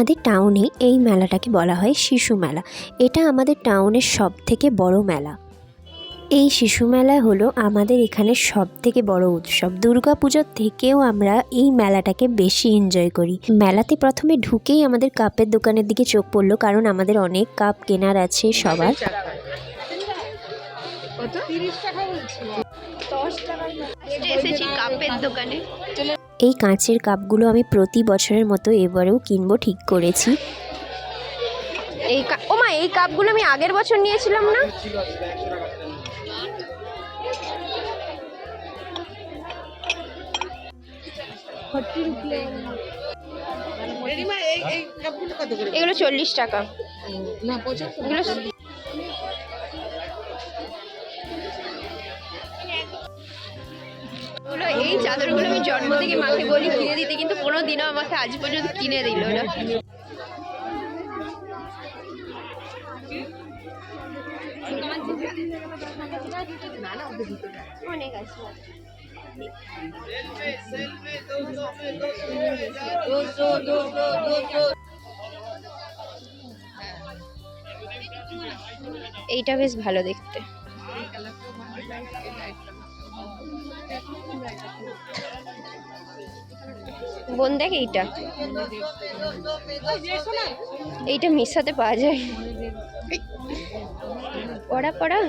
আমাদের টাউনে এই মেলাটাকে বলা হয় শিশু মেলা। এটা আমাদের টাউনের সব থেকে বড় মেলা। এই শিশু মেলা হলো আমাদের এখানে সব থেকে বড় উৎসব। দুর্গা পুজোর থেকেও আমরা এই মেলাটাকে বেশি এনজয় করি। মেলাতে প্রথমে ঢুকেই আমাদের কাপের দোকানের দিকে চোখ পড়ল কারণ আমাদের অনেক কাপ কেনার আছে সবার। কাপের দোকানে। এই কাঁচের কাপগুলো আমি প্রতি বছরের মতো এবারেও কিনবো ঠিক করেছি। এই ও মা এই কাপগুলো আমি আগের বছর নিয়েছিলাম না? এগুলো চল্লিশ টাকা। এগুলো এগুলো এই চাদরগুলো আমি জন্ম থেকে মাকে বলি কিনে দিতে, কিন্তু কোনো দিনও আমাকে আজ পর্যন্ত কিনে দিল না। এইটা বেশ ভালো দেখতে। বোন দেখ এইটা। এইটা মিশাতে পাওয়া যায়। পড়া পড়া।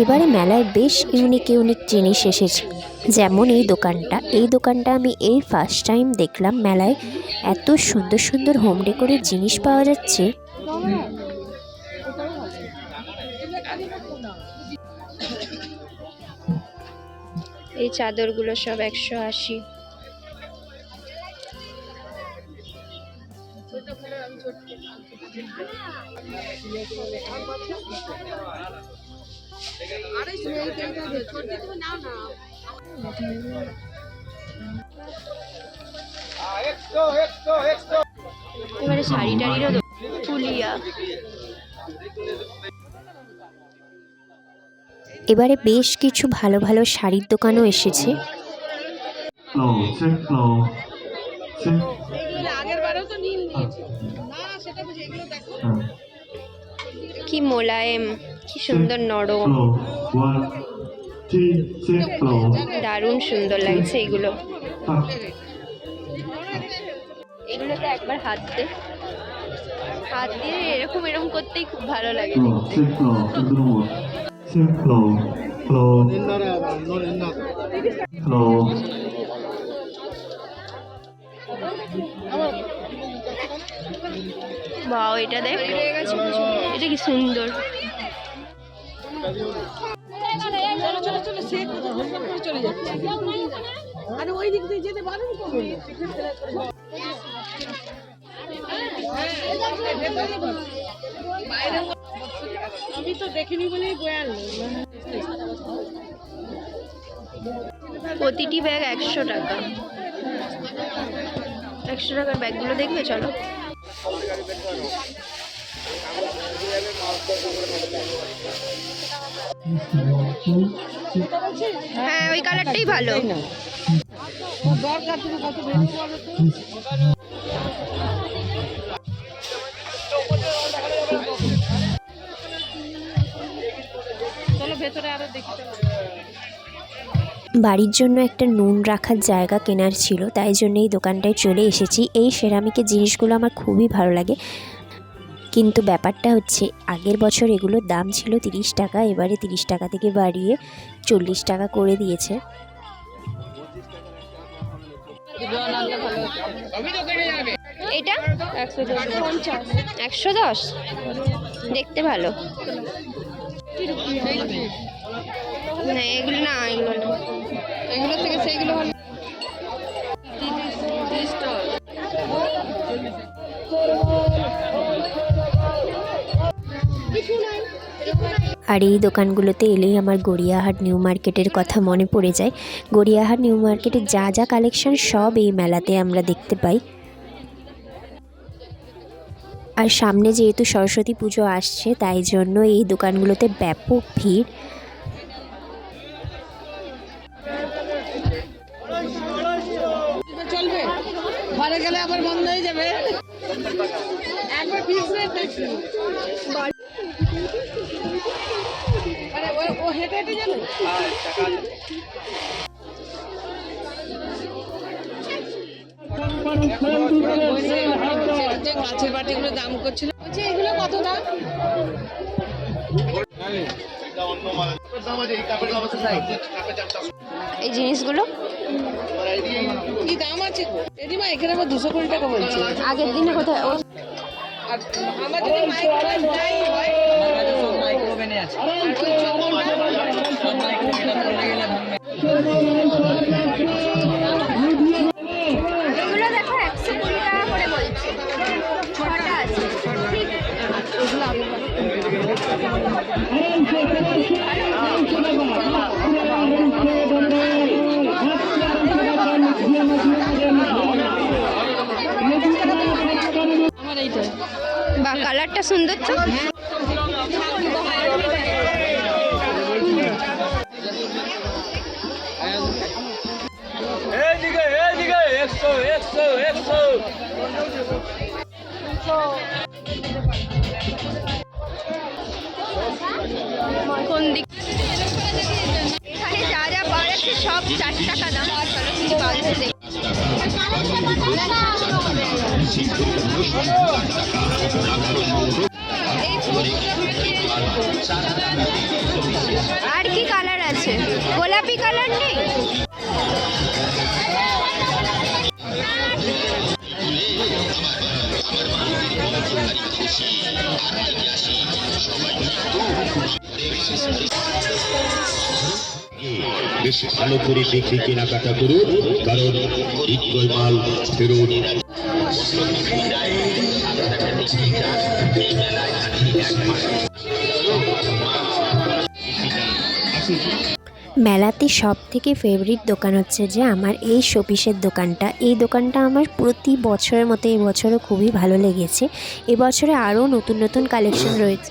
এবারে মেলায় বেশ ইউনিক ইউনিক জিনিস এসেছে। যেমন এই দোকানটা। এই দোকানটা আমি এই ফার্স্ট টাইম দেখলাম মেলায়। এত সুন্দর সুন্দর হোম ডেকোরের জিনিস পাওয়া যাচ্ছে। এই চাদরগুলো সব একশো আশি। এবারে শাড়ি টাড়িরও ফুলিয়া। এবারে বেশ কিছু ভালো ভালো শাড়ির দোকানও এসেছে। কি মোলায়েম কি সুন্দর নরম. দারুণ সুন্দর লাগছে এগুলো। এগুলোতে একবার হাত দে। হাত দিয়ে এরকম এরকম করতেই খুব ভালো লাগে Check flow, flow. Flow, বাও এটা দেখ এটা কি সুন্দর আরে ওই দিক দিয়ে যেতে পারেন দেখিনি বলেই বয়াল প্রতিটি ব্যাগ একশো টাকা। একশো টাকার ব্যাগগুলো দেখবে চলো। হ্যাঁ ওই কালারটাই ভালো। দরকার তুমি কত বাড়ির জন্য একটা নুন রাখার জায়গা কেনার ছিল, তাই জন্য এই দোকানটায় চলে এসেছি। এই সেরামিকের জিনিসগুলো আমার খুবই ভালো লাগে। কিন্তু ব্যাপারটা হচ্ছে, আগের বছর এগুলোর দাম ছিল তিরিশ টাকা, এবারে তিরিশ টাকা থেকে বাড়িয়ে চল্লিশ টাকা করে দিয়েছে। এটা? একশো দশ। দেখতে ভালো। না এগুলো না এগুলো না। এগুলো থেকে সেইগুলো আর এই দোকানগুলোতে এলেই আমার গড়িয়াহাট নিউ মার্কেটের কথা মনে পড়ে যায়। গড়িয়াহাট নিউ মার্কেটে যা যা কালেকশন সব এই মেলাতে আমরা দেখতে পাই। আর সামনে যেহেতু সরস্বতী পুজো আসছে তাই জন্য এই দোকানগুলোতে ব্যাপক ভিড়। ও- হেঁটে হেঁটে যাবে গাছের বাটিগুলো দাম করছিল বলছি এগুলো কত দাম এই জিনিসগুলো? কি দাম আছে এদিমা এখানে আবার দুশো কুড়ি টাকা বলছে। আগের দিনে কোথায়? আর আমার যদি মাইক্রোওয়েভ নাই হয় এগুলো কালারটা সুন্দর একশো কোন দিক? যা যা পাওয়া যাচ্ছে সব চার টাকা দাম। চলো কিছু পাওয়া যাচ্ছে দেখি। আর কি কালার আছে? গোলাপি কালার নেই? ভালো করে দেখে কেনাকাটা করুন, কারণ বিক্রয় মাল ফেরত মেলাতে সব থেকে ফেভারিট দোকান হচ্ছে যে আমার এই শোপিসের দোকানটা। এই দোকানটা আমার প্রতি বছরের মতো এই বছরও খুবই ভালো লেগেছে। এবছরে আরও নতুন নতুন কালেকশন রয়েছে।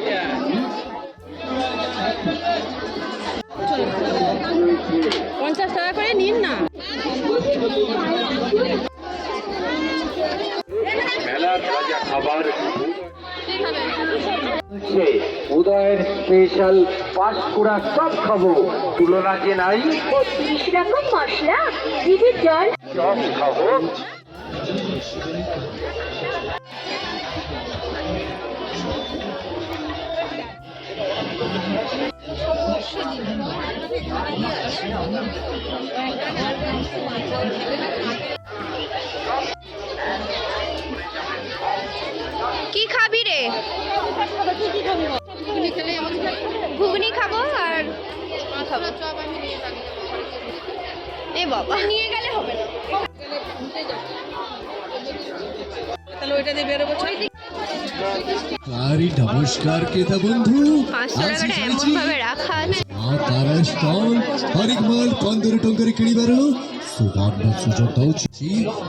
স্পেশাল পাঁশকুড়া সব খাব। তুলনা যে নাই। তিরিশ রকম মশলা দিদির জল। সব খাব। কি খাবি রে? ঘুগনি খাব আর এ বাবা। নিয়ে গেলে হবে না। নমস্কার কেতা বন্ধু?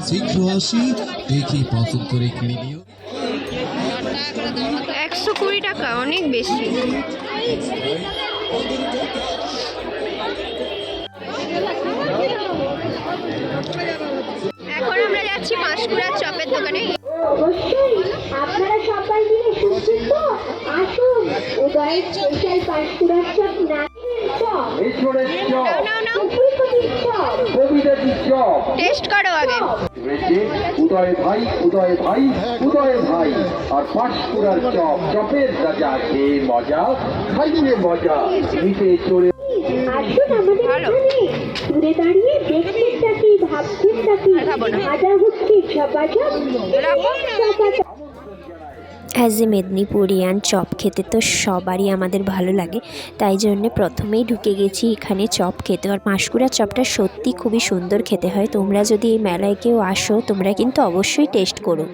শীঘ্র আসি দেখি পছন্দ করে কিনি একশো কুড়ি টাকা অনেক বেশি। এখন আমরা যাচ্ছি পাঁশকুড়ার চপের দোকানে। অবশ্যই আপনারা সবাই মিলে শুনছেন তো আসুন উদয়ের স্পেশাল পাঁশকুড়ার চপ টেস্ট করো আগে। রয়েছে উদয় ভাই উদয় ভাই উদয় ভাই। আর পাঁশকুড়ার চপ চপের রাজা খেয়ে মজা? খাইয়ে মজা। নিতে চড়ে আসুন আমাদের এখানে। দূরে দাঁড়িয়ে দেখছেন নাকি ভাবছেন নাকি? আর ভাজা হচ্ছে চপাচপ রাখো। অ্যাজ এ মেদিনীপুরিয়ান চপ খেতে তো সবারই আমাদের ভালো লাগে। তাই জন্যে প্রথমেই ঢুকে গেছি এখানে চপ খেতে। আর পাঁশকুড়া চপটা সত্যি খুবই সুন্দর খেতে হয়। তোমরা যদি এই মেলায় কেউ আসো তোমরা কিন্তু অবশ্যই টেস্ট করো।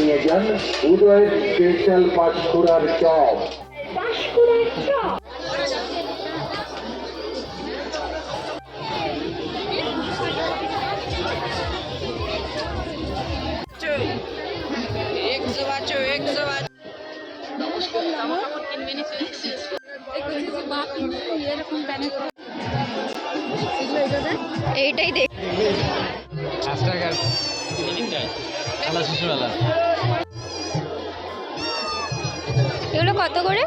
নিয়ে যান চপ। এইটাই দেখ। এগুলো কত করে?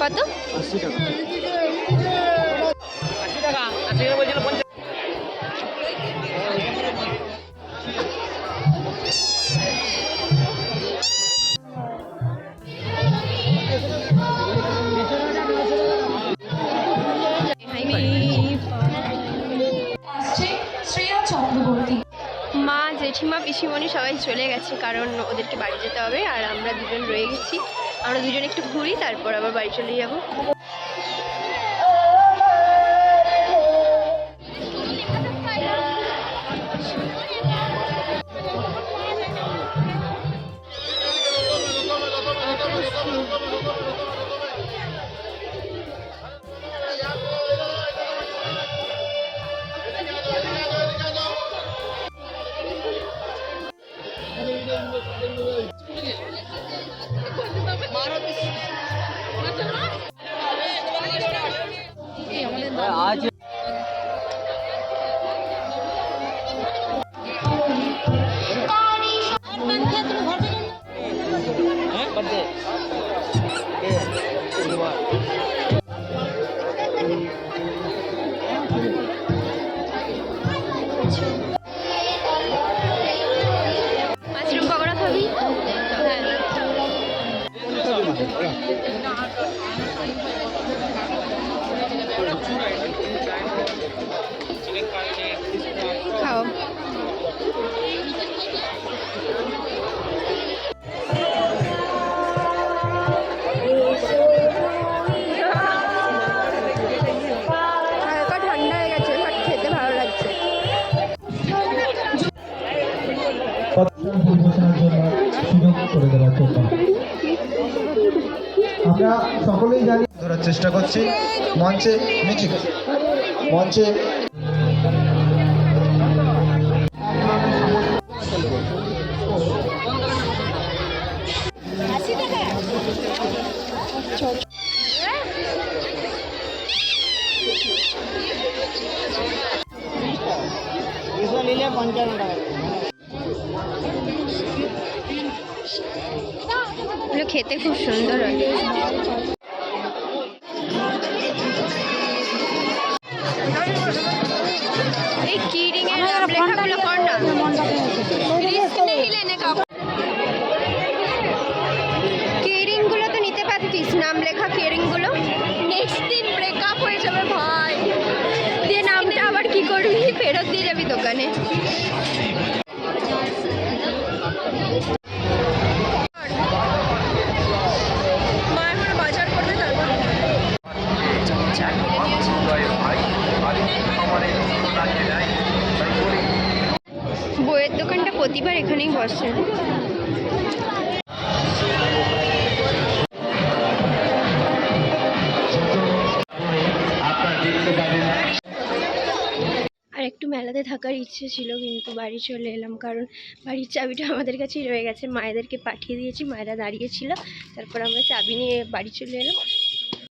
কত? আশি টাকা। আশি টাকা। জেঠিমা পিসিমণি সবাই চলে গেছে কারণ ওদেরকে বাড়ি যেতে হবে আর আমরা দুজন রয়ে গেছি। আমরা দুজন একটু ঘুরি, তারপর আবার বাড়ি চলে যাব। আমরা সকলেই জানি। ধরার চেষ্টা করছি। মঞ্চে মিউজিক মঞ্চে। খেতে খুব সুন্দর হয়। নাম কর তো নিতে পারতিস নাম লেখা কেরিংগুলো নেক্সট দিন ব্রেকআপ হয়ে যাবে, ভাই। দিয়ে নামটা আবার কি করবি? ফেরত দিয়ে যাবি দোকানে। প্রতিবার এখানেই বসে। আর একটু মেলাতে থাকার ইচ্ছে ছিল, কিন্তু বাড়ি চলে এলাম, কারণ বাড়ির চাবিটা আমাদের কাছেই রয়ে গেছে। মায়েদেরকে পাঠিয়ে দিয়েছি, মায়েরা দাঁড়িয়েছিল তারপর আমরা চাবি নিয়ে বাড়ি চলে এলাম।